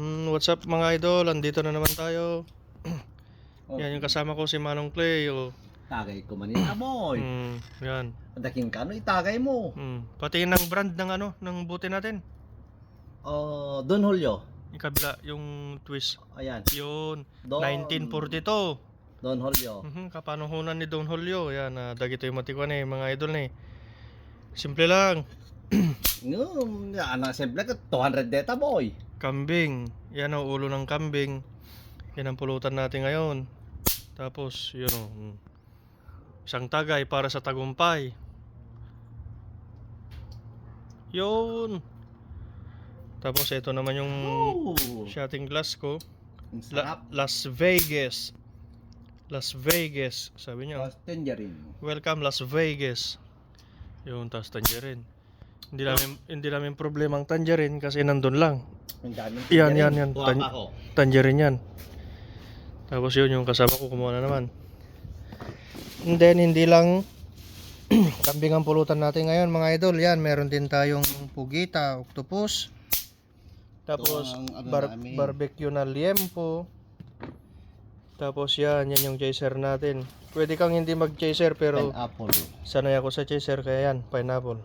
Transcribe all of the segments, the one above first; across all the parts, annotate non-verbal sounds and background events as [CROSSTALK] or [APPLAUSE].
Mm, what's up mga idol? Andito na naman tayo. Oh. [CLEARS THROAT] Yan yung kasama ko si Manong Clay. Oh. Tagay ko manina boy. [CLEARS THROAT] Mm, yan. Daking ka no itagay mo. Mm. Pati ng brand ng ano, ng buti natin. Oh, Don Julio. Yung kabila, yung twist. Ayan. Yun. Don 1942. Don Julio. Mhm, kapanuhunan ni Don Julio. Yan, uh, dagito yung matikwan eh, mga idol na eh. Simple lang. [CLEARS THROAT] Ngum, ana simple ka 200 data boy. Kambing. Yan ang ulo ng kambing. Yan ang pulutan natin ngayon. Tapos, yun o. mm. Isang tagay para sa tagumpay. Yun. Tapos, ito naman yung Oh. shotting glass ko. La-. Las Vegas. Las Vegas. Sabi niya. Tapos tangerine. Welcome Las Vegas. Yun, tapos tangerine. Hindi namin, hindi namin problema ang tangerine kasi nandun lang. Ang daming Yan, yan, yan. Kuha Tan- pa ako. tangerine yan. Tapos yun, yung kasama ko kumuha na naman. And then, hindi lang [CLEARS THROAT] kambing ang pulutan natin ngayon mga idol. Yan, meron din tayong pugita, octopus. Tapos, ang ano bar- namin. barbecue na liempo. Tapos yan, yan yung chaser natin. Pwede kang hindi mag-chaser pero Pineapple. sanay ako sa chaser kaya yan, pineapple.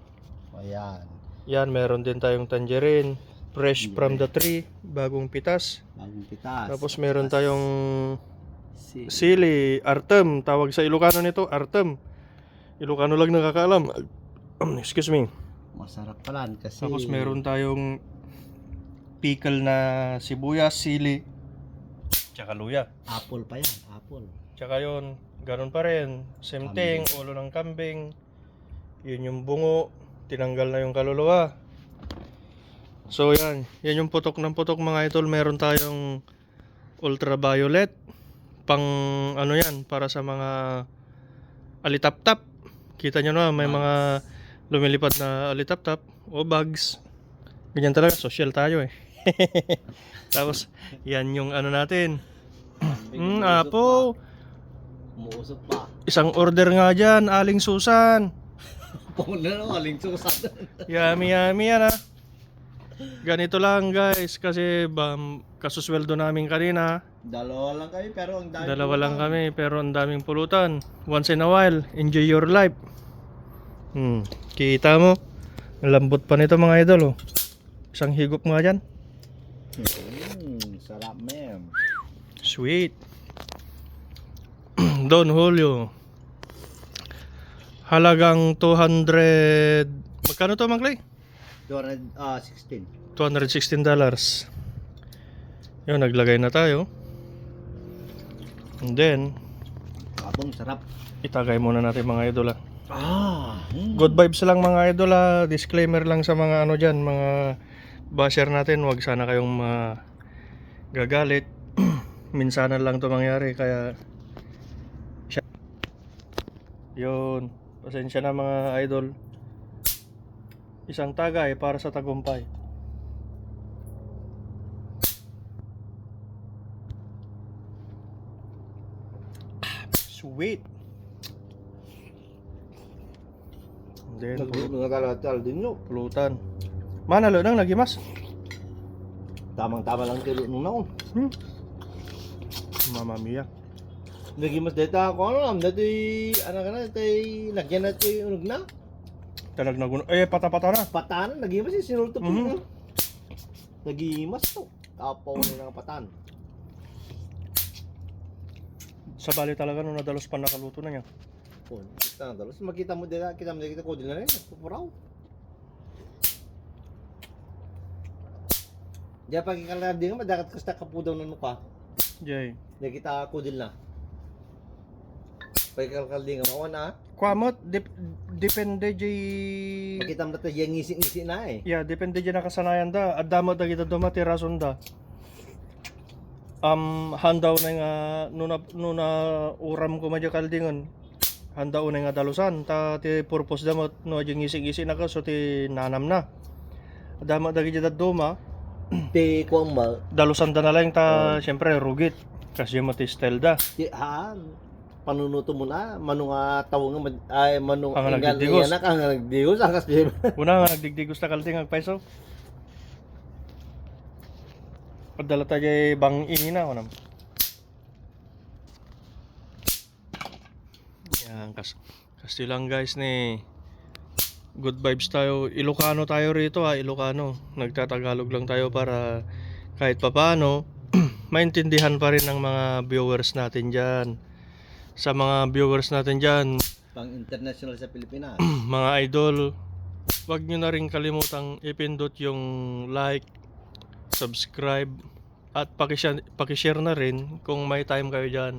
Ayan. Yan, meron din tayong tangerine. Fresh from the tree, bagong pitas. Bagong pitas. Tapos meron tayong Si. sili, artem. Tawag sa Ilocano nito, artem. Ilocano lang nakakaalam. [CLEARS THROAT] Excuse me. Masarap pala kasi. Tapos meron tayong pickle na sibuyas, sili, tsaka luya. Apple pa yan. Apple. Tsaka yun, ganun pa rin. Same thing, ulo ng kambing. Yun yung bungo. Tinanggal na yung kaluluwa. So yan, yan yung putok ng putok mga idol. Meron tayong ultraviolet. Pang ano yan, para sa mga alitap-tap. Kita nyo na, may mga lumilipad na alitap-tap o bugs. Ganyan talaga, social tayo eh. [LAUGHS] Tapos, yan yung ano natin. Mm, apo. Umuusok pa. Isang order nga dyan, Aling Susan. Pula na aling susan. Yummy, yummy yan ah. Ganito lang guys, kasi bam, kasusweldo namin kanina. Dalawa lang kami pero ang dami. Dalawa lang kami, pero ang daming pulutan. Once in a while, enjoy your life. Hmm, kita mo? Ang lambot pa nito mga idol oh. Isang higop nga dyan. Mm, sarap ma'am. Sweet. [CLEARS THROAT] Don Julio. Halagang 200... Magkano to, Mang Clay? 216. ah, 216 dollars. Yun, naglagay na tayo. And then, Abong sarap. itagay muna natin mga idol ah. Ah. mm. Good vibes lang mga idol ah. Disclaimer lang sa mga ano dyan, mga basher natin. Huwag sana kayong ma gagalit. [CLEARS THROAT] Minsanan lang to mangyari, kaya... Yun. Pasensya na mga idol. Isang tagay para sa tagumpay. Sweet. Then, Nagkalatal din yun. pulutan. Manalo nang nagimas. Tamang-tama lang tilo nung naon. Hmm. Mama mia. Lagi mas data ako ano lang. Dati, ano ka na, dati, lagyan na yung unog na. Talag na guno. Eh, pata-pata na. Patan, lagi mas yung sinulto po. Mhm. Lagi mas to. Tapaw na ng patan. Sa bali talaga nung nadalos pa nakaluto na niya. Po, kita na dalos. Makita mo dila, kita mo kita ko dila na rin. Nagpupuraw. Diya pag ikalalad din nga, madakat ka sa kapudaw ng mukha. Jay. Diya kita kudil na. Pag ikalkal din nga, mawa na. Kwamot, dep depende jay... Makita mo na ito, yung ngisi-ngisi na eh. Yeah, depende jay nakasanayan da. Adamo da kita dumati rason da. Um, handaw na nga, nuna, nuna uram ko madya kaldingon. Handaw na nga dalusan. Ta, ti purpose damo, no, jay ngisi-ngisi na ka, so ti nanam na. Adamo da kita duma. [CLEARS THROAT] Te, kuwang ba? Dalusan da na lang ta, syempre, rugit. Kasi yung mati style da. Di, ha? Panunuto mo na, mano nga tawo nga, ay, mano Ang enggal nagdigos. niya na, ang nagdigos, ang kasi, [LAUGHS] Una nga nagdigdigos na kalding ang peso. Padala tayo ay bang inina ko nam. Yan, kas kasi lang guys ni good vibes tayo. Ilocano tayo rito ha, Ilocano. Nagtatagalog lang tayo para kahit papaano [CLEARS THROAT] maintindihan pa rin ng mga viewers natin dyan. Sa mga viewers natin dyan, Pang international sa Pilipinas. [CLEARS THROAT] mga idol, wag nyo na rin kalimutang ipindot yung like, subscribe, at pakishare, pakishare na rin kung may time kayo dyan.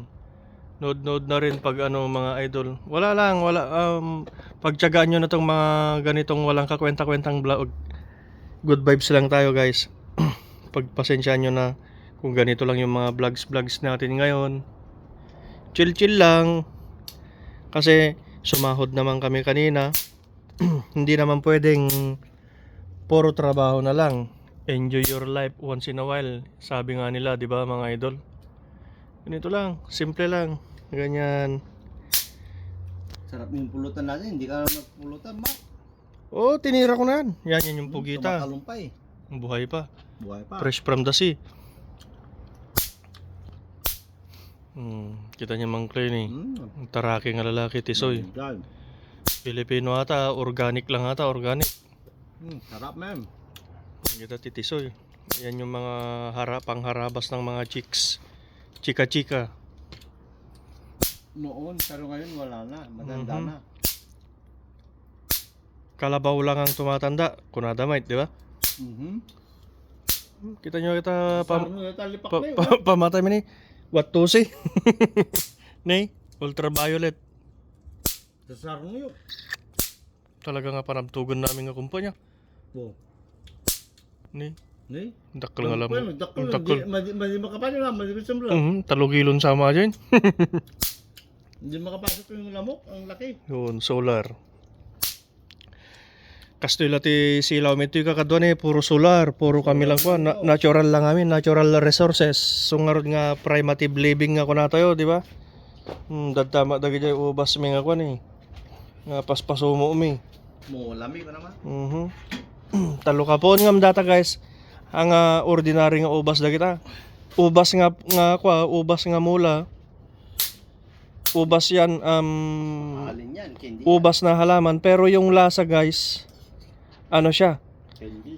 Node-node na rin pag ano mga idol. Wala lang, wala. Um, pagtyagaan nyo na tong mga ganitong walang kakwenta-kwentang vlog. Good vibes lang tayo guys. [CLEARS THROAT] Pagpasensyaan nyo na kung ganito lang yung mga vlogs-vlogs natin ngayon. Chill-chill lang. Kasi sumahod naman kami kanina. [CLEARS THROAT] Hindi naman pwedeng puro trabaho na lang. Enjoy your life once in a while. Sabi nga nila, 'di ba, mga idol? Ganito lang, simple lang. Ganyan. Sarap yung pulutan natin. Hindi ka nagpulutan, ma. Oh, tinira ko na yan. Yan, yan yung pugita. Tumakalumpay. Buhay pa. Buhay pa. Fresh from the sea. Hmm, kita niya mang clean eh. Mm. Taraki nga lalaki, tisoy. God. Filipino ata, organic lang ata, organic. Mm, sarap, ma'am. Kita titisoy. Yan yung mga harap, pangharabas ng mga chicks. Chika-chika. Noon, pero ngayon wala na. Matanda Mhm. na. Kalabaw lang ang tumatanda. Kunadamite, di ba? Mhm. Kita nyo kita Pam talipak pa, pa, pamatay mo ni. What to say? [LAUGHS] ni, ultraviolet. Sa sarno yun. Talaga nga panabtugan namin nga kumpanya. Oh. Ni, Ni? dakal nga lang. Well, dakol. Ang dakal. Hindi hindi makapasok na. Hindi makapasok Mhm, talugilon sama dyan. [LAUGHS] Hindi makapasok yung lamok. Ang laki. Yun, solar. Kastoy lati silaw mito yung kakadwan eh, puro solar, puro kami lang ko, na- natural lang kami, natural resources. Sungarod nga primitive living nga ko na tayo, di ba? Hmm, dadtama dagi jay ubas mi nga kwan eh. Nga paspaso mo umi. Mo, lami pa naman. Mhm. Talo ka po ngam data guys. Ang ah, ordinary nga ubas da kita. Ubas nga nga kwa, ubas nga mula. Ubas yan um yan? Candy. ubas na halaman pero yung lasa guys ano siya?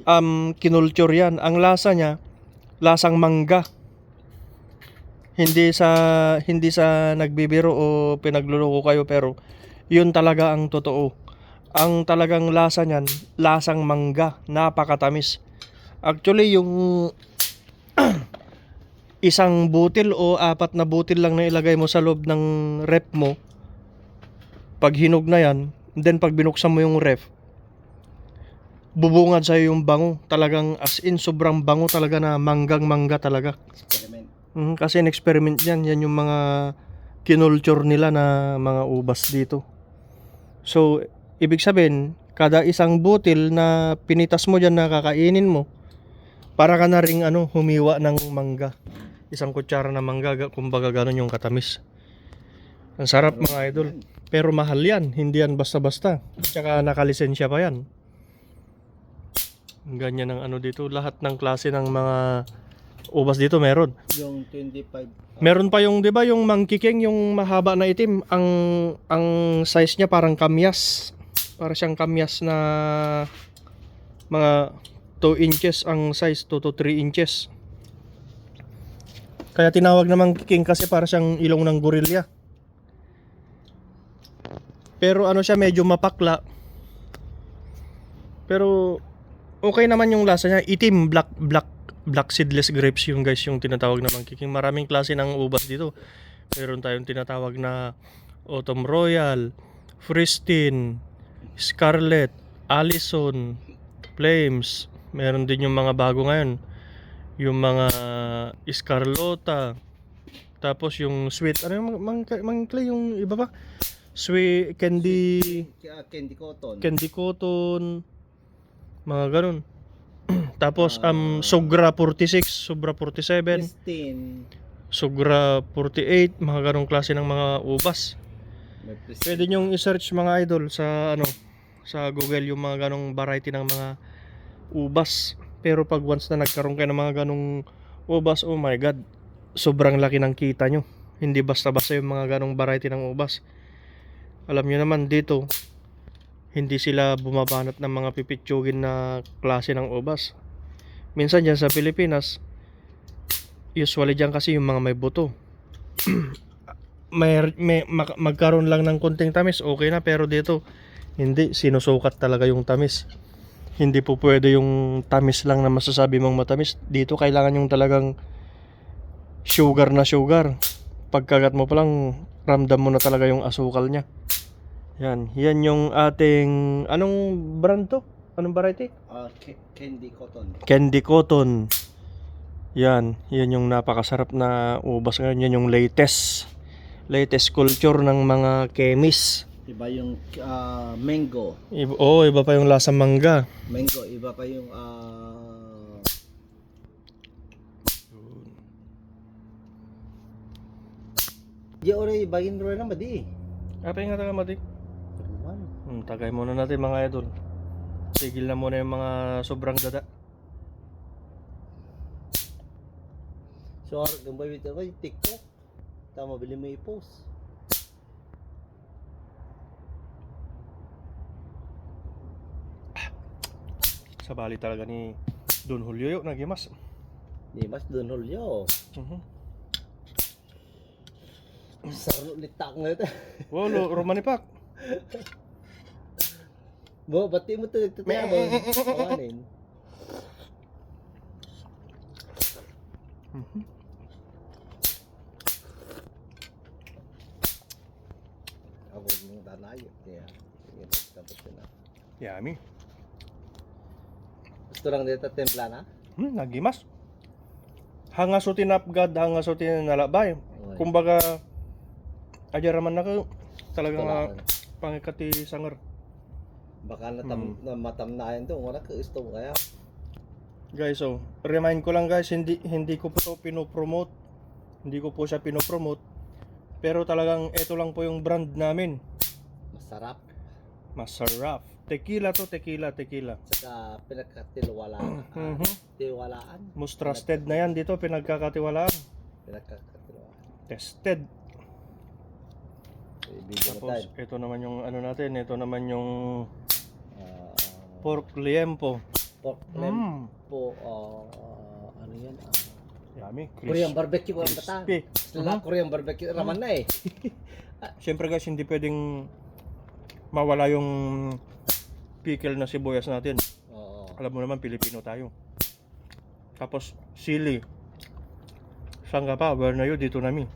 Um kinulture yan. Ang lasa niya lasang mangga. Hindi sa hindi sa nagbibiro o pinagluloko kayo pero yun talaga ang totoo. Ang talagang lasa niyan lasang mangga. Napakatamis. Actually yung [CLEARS THROAT] isang butil o apat na butil lang na ilagay mo sa loob ng rep mo pag hinog na yan, then pag binuksan mo yung ref, bubungad sa'yo yung bango. Talagang as in, sobrang bango talaga na manggang mangga talaga. Experiment. Mhm, kasi in-experiment yan. Yan yung mga kinulture nila na mga ubas dito. So, ibig sabihin, kada isang butil na pinitas mo dyan na kakainin mo, para ka na ring ano, humiwa ng mangga. Isang kutsara na mangga, ga- kumbaga ganun yung katamis. Ang sarap mga idol. Pero mahal yan, hindi yan basta-basta. Tsaka nakalisensya pa yan. Ganyan ang ano dito, lahat ng klase ng mga ubas dito meron. Yung 25. Meron pa yung 'di ba yung monkey king yung mahaba na itim, ang ang size niya parang kamyas. Para siyang kamyas na mga 2 inches ang size, 2 to 3 inches. Kaya tinawag na monkey king kasi para siyang ilong ng gorilla. Pero ano siya medyo mapakla. Pero okay naman yung lasa niya. Itim, black, black, black seedless grapes yung guys yung tinatawag na monkey king. Maraming klase ng ubas dito. Meron tayong tinatawag na Autumn Royal, Fristine, Scarlet, Allison, Flames. Meron din yung mga bago ngayon. Yung mga Scarlota. Tapos yung sweet, ano yung mang, mang, yung iba pa? Sweet candy, candy cotton. candy cotton, mga ganun. [CLEARS THROAT] Tapos um Sogra 46, Sobra 47, Pristine. Sogra 48, mga ganong klase ng mga ubas. Pwede nyo i-search mga idol sa ano sa Google yung mga ganong variety ng mga ubas. Pero pag once na nagkaroon kayo ng mga ganong ubas, oh my god. Sobrang laki ng kita nyo. Hindi basta-basta yung mga ganong variety ng ubas. Alam nyo naman dito, hindi sila bumabanat ng mga pipitsugin na klase ng ubas. Minsan dyan sa Pilipinas, usually dyan kasi yung mga may buto. [CLEARS THROAT] may, may mak- magkaroon lang ng konting tamis, okay na. Pero dito, hindi. Sinusukat talaga yung tamis. Hindi po pwede yung tamis lang na masasabi mong matamis. Dito kailangan yung talagang sugar na sugar. Pagkagat mo pa lang, ramdam mo na talaga yung asukal niya. Yan. Yan yung ating... Anong brand to? Anong variety? Ah, candy cotton. Candy Cotton. Yan. Yan yung napakasarap na ubas ngayon. Yan yung latest. Latest culture ng mga chemist. Iba yung ah, mango. Iba, oh, iba pa yung lasa mangga. Mango, iba pa yung ah Di ore bagin ro na madi. Apa yung nga matik? Peruan. Hmm, tagay muna natin mga idol. Tigil na muna yung mga sobrang dada. So, gambay bitaw ko yung TikTok. Tama bili mo i-post. Sa bali talaga ni Don Julio yung nagimas. Di mas doon hulyo. Mhm. Sarno litak nga ito. Wow, lo, Romanipak. [LAUGHS] Bo, bati mo to ito tayo. Awanin. Mhm. Ako mong tanayot niya. Sige, tapos na. Yummy. Gusto lang dito templa na? Hmm, nagimas. Hangasutin upgad, hangasutin nalabay. Kumbaga, aja raman na ko. Talagang uh, pangikati sangar. Baka natam, na matamnayan to. Wala ka gusto mo kaya. Guys, so, remind ko lang guys, hindi hindi ko po to pinopromote. Hindi ko po siya pinopromote. Pero talagang ito lang po yung brand namin. Masarap. Masarap. Tequila to, tequila, tequila. Saka pinagkatiwalaan. [CLEARS THROAT] Mhm. Tiwalaan. Most trusted na yan dito, pinagkakatiwalaan. Pinagkatiwalaan. Tested. Tapos, tayo. ito naman yung ano natin, ito naman yung Ah, pork liempo. pork Mm. lempo. ah, ano yan? Ah, Yummy. Korean barbecue ang bata. crispy. Sila Korean barbecue. Raman na eh. [LAUGHS] Siyempre guys, hindi pwedeng mawala yung pickle na sibuyas natin. Oo. Alam mo naman, Pilipino tayo. Tapos, sili. Saan ka pa? Where na yun? Dito namin.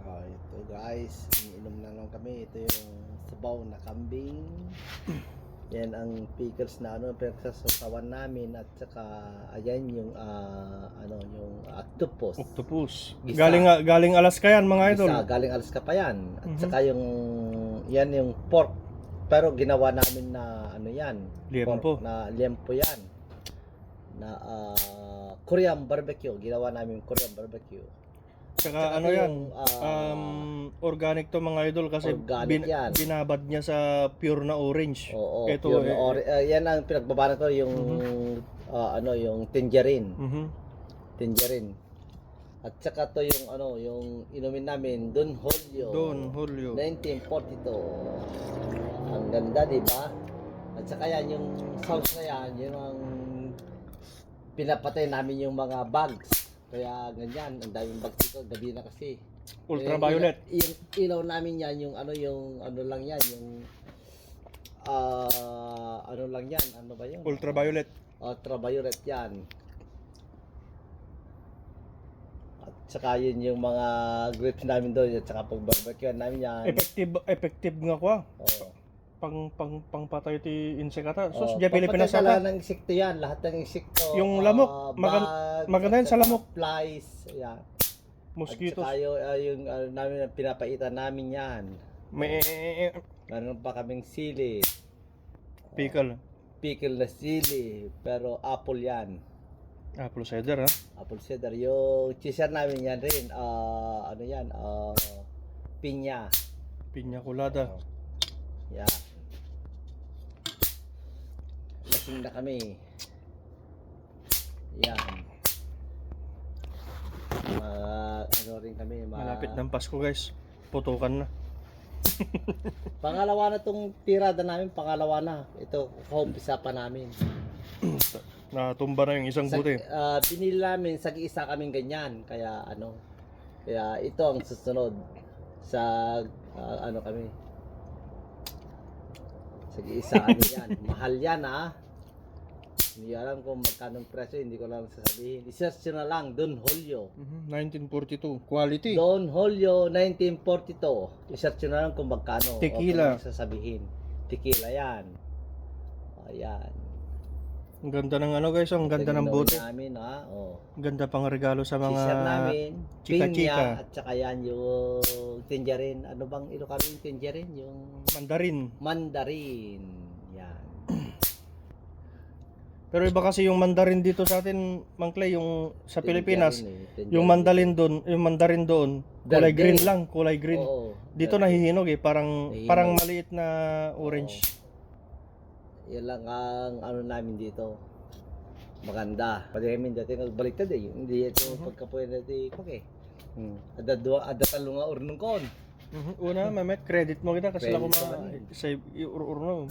Ah, ito guys, iniinom na lang kami. Ito yung sabaw na kambing. [CLEARS THROAT] Yan ang pickles na ano, pinagsasawan namin at saka ayan yung ah, ano yung octopus. Octopus. Gisa. Galing, galing Alaska yan mga idol. Isa, galing Alaska pa yan. At Mhm. saka yung yan yung pork. Pero ginawa namin na ano yan. Liempo. Pork na liempo yan. Na ah, Korean barbecue. Ginawa namin Korean barbecue. Tsaka Tsaka ano yan, yung, ah, um, organic to mga idol kasi Organic yan. binabad niya sa pure na orange. Oo, Ito, pure na eh, ori- ah, yan ang pinagbabanan ko yung ah, ano yung tangerine, Mhm. tangerine. At saka to yung ano, yung inumin namin Don Julio. Don Julio. 1942. Ang ganda, di ba? At saka yan, yung sauce na yan, yun ang pinapatay namin yung mga bugs. Kaya ganyan, ang daming bugs dito, gabi na kasi. Ultraviolet. Yung, yung ilaw namin yan, yung ano, yung ano lang yan, yung ah ano lang yan, ano ba yun? Ultraviolet. Ultraviolet yan. At saka yun yung mga grapes namin doon, at saka pag barbecue namin yan. Effective effective nga ko ah. Oo. Pang pang pangpatay ti insekata. Oh, Sus, diya Pilipinas ata. talaga ng insekto yan, lahat ng insekto. Yung ah, lamok, magan- bugs, maganda yan sa lamok. Flies, yan. Mosquitoes. At saka yung, ah, yung ano namin, pinapaitan namin yan. May Meron pa kaming sili, pickle. pickle na sili, pero apple yan. Apple cider ha. Apple cider. Yung cheeser namin yan rin, ah ano yan, ah pinya. Piña colada. Yan. Gising na kami. Yan. Mag, ano rin kami, ma- Malapit ng Pasko guys. Putukan na. [LAUGHS] Pangalawa na tong tirada namin, pangalawa na. Ito, kaumpisa pa namin. [CLEARS THROAT] Natumba na yung isang Sa, buti. ah, binili namin, sa isa kaming ganyan. Kaya ano, kaya ito ang susunod sa ah, ano kami. Sa isa kami yan. [LAUGHS] Mahal yan ha. Hindi alam kung magkano presyo, hindi ko lang sasabihin. I-search nyo na lang, Don Julio. Mhm, 1942. Quality. Don Julio 1942. I-search nyo na lang kung magkano. Tequila. O kung sasabihin. Tequila yan. Ayan. Ang ganda ng ano guys, ang ganda ng bote. namin ha. Oh. Ang ganda pang regalo sa mga namin. chika-chika. pinya, At saka yan yung tangerine. Ano bang Ilocano yung tangerine? Yung mandarin. mandarin. Pero iba kasi yung mandarin dito sa atin, Mang Clay, yung sa Pilipinas, eh, yung mandarin doon, yung mandarin doon, kulay green lang, kulay green. Oo. Dito nahihinog eh, parang Nahihinog. parang maliit na orange. Yan lang ang ano namin dito. Maganda. Pwede kami dati nagbaliktad eh. Hindi ito Mhm. pagkapuyan dati ko eh. Hmm. Ada dua, ada talo nga ornong kon. Mhm. Una, Mehmet, credit mo kita kasi ako ko ma man eh. save iururno.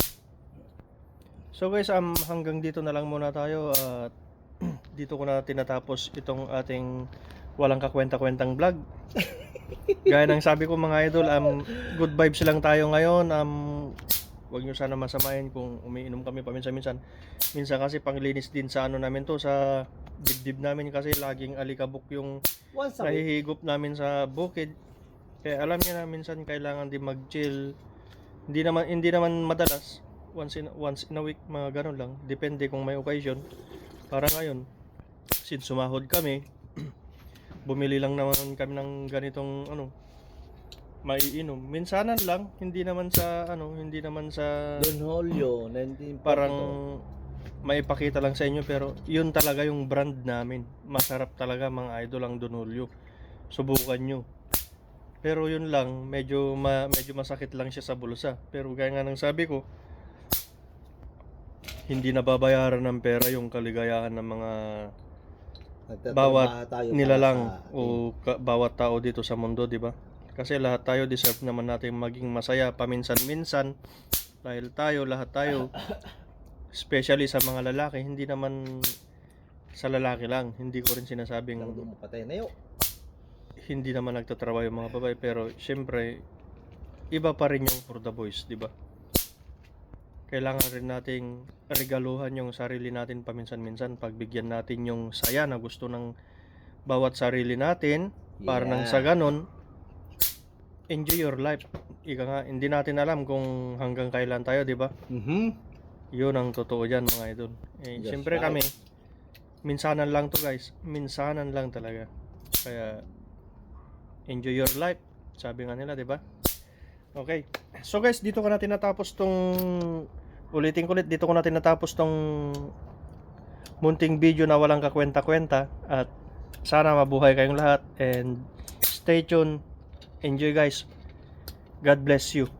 So guys, um, hanggang dito na lang muna tayo at [CLEARS THROAT] dito ko na tinatapos itong ating walang kakwenta-kwentang vlog. [LAUGHS] Gaya ng sabi ko mga idol, um, good vibes lang tayo ngayon. Um, wag nyo sana masamahin kung umiinom kami paminsan-minsan. Minsan kasi panglinis din sa ano namin to, sa dibdib namin kasi laging alikabok yung nahihigop namin sa bukid. Kaya alam niya na minsan kailangan din mag-chill. Hindi naman hindi naman madalas once in once in a week mga ganun lang. Depende kung may occasion. Para ngayon, since sumahod kami, [CLEARS THROAT] bumili lang naman kami ng ganitong ano maiinom. Minsanan lang, hindi naman sa ano, hindi naman sa Don Julio 1942. parang maipakita lang sa inyo pero yun talaga yung brand namin. Masarap talaga mga idol ang Donolyo. Subukan nyo. Pero yun lang, medyo ma, medyo masakit lang siya sa bulsa. Pero gaya nga ng sabi ko, hindi nababayaran ng pera yung kaligayahan ng mga bawat tayo nilalang sa o ka- bawat tao dito sa mundo, di ba? Kasi lahat tayo deserve naman natin maging masaya paminsan-minsan dahil tayo, lahat tayo [COUGHS] especially sa mga lalaki, hindi naman sa lalaki lang. Hindi ko rin sinasabing na yun. hindi naman nagtatrabaho yung mga babae pero syempre iba pa rin yung for the boys, di ba? Kailangan rin nating regaluhan yung sarili natin paminsan-minsan, pagbigyan natin yung saya na gusto ng bawat sarili natin para nang sa ganon enjoy your life. Ika nga, hindi natin alam kung hanggang kailan tayo, di ba? Mhm. Yun ang totoo dyan mga idol. Eh, That's Siyempre right. kami, minsanan lang to guys. Minsanan lang talaga. Kaya, enjoy your life. Sabi nga nila, di ba? Okay. So guys, dito ko na tinatapos tong ulitin ko ulit, dito ko na tinatapos tong munting video na walang kakwenta-kwenta at sana mabuhay kayong lahat and stay tuned. Enjoy guys. God bless you.